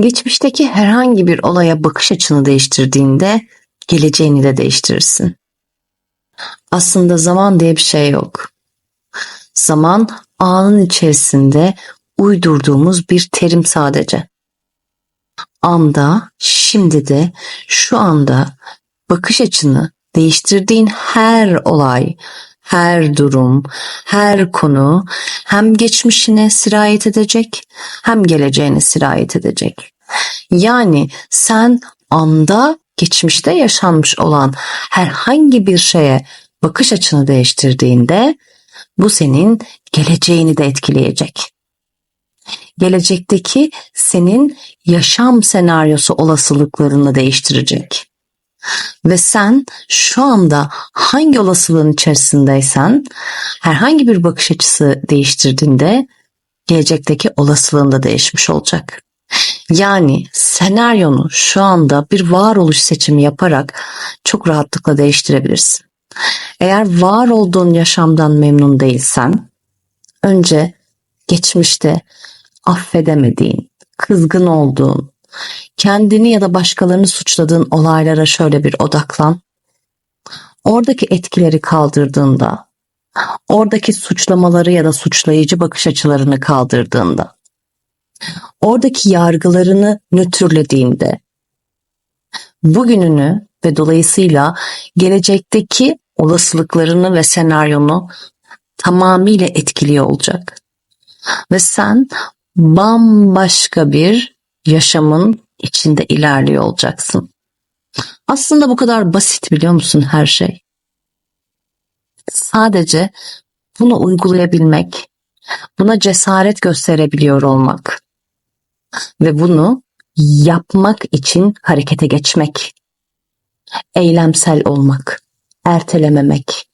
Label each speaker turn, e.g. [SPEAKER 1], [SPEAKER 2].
[SPEAKER 1] Geçmişteki herhangi bir olaya bakış açını değiştirdiğinde geleceğini de değiştirirsin. Aslında zaman diye bir şey yok. Zaman anın içerisinde uydurduğumuz bir terim sadece. Anda, şimdi de, şu anda bakış açını değiştirdiğin her olay, her durum, her konu hem geçmişine sirayet edecek hem geleceğine sirayet edecek. Yani sen anda geçmişte yaşanmış olan herhangi bir şeye bakış açını değiştirdiğinde bu senin geleceğini de etkileyecek. Gelecekteki senin yaşam senaryosu olasılıklarını değiştirecek. Ve sen şu anda hangi olasılığın içerisindeysen herhangi bir bakış açısı değiştirdiğinde gelecekteki olasılığın da değişmiş olacak. Yani senaryonu şu anda bir varoluş seçimi yaparak çok rahatlıkla değiştirebilirsin. Eğer var olduğun yaşamdan memnun değilsen önce geçmişte affedemediğin, kızgın olduğun, kendini ya da başkalarını suçladığın olaylara şöyle bir odaklan. Oradaki etkileri kaldırdığında, oradaki suçlamaları ya da suçlayıcı bakış açılarını kaldırdığında, oradaki yargılarını nötrlediğinde, bugününü ve dolayısıyla gelecekteki olasılıklarını ve senaryonu tamamıyla etkiliyor olacak. Ve sen bambaşka bir yaşamın içinde ilerliyor olacaksın. Aslında bu kadar basit biliyor musun her şey? Sadece bunu uygulayabilmek, buna cesaret gösterebiliyor olmak ve bunu yapmak için harekete geçmek, eylemsel olmak, ertelememek,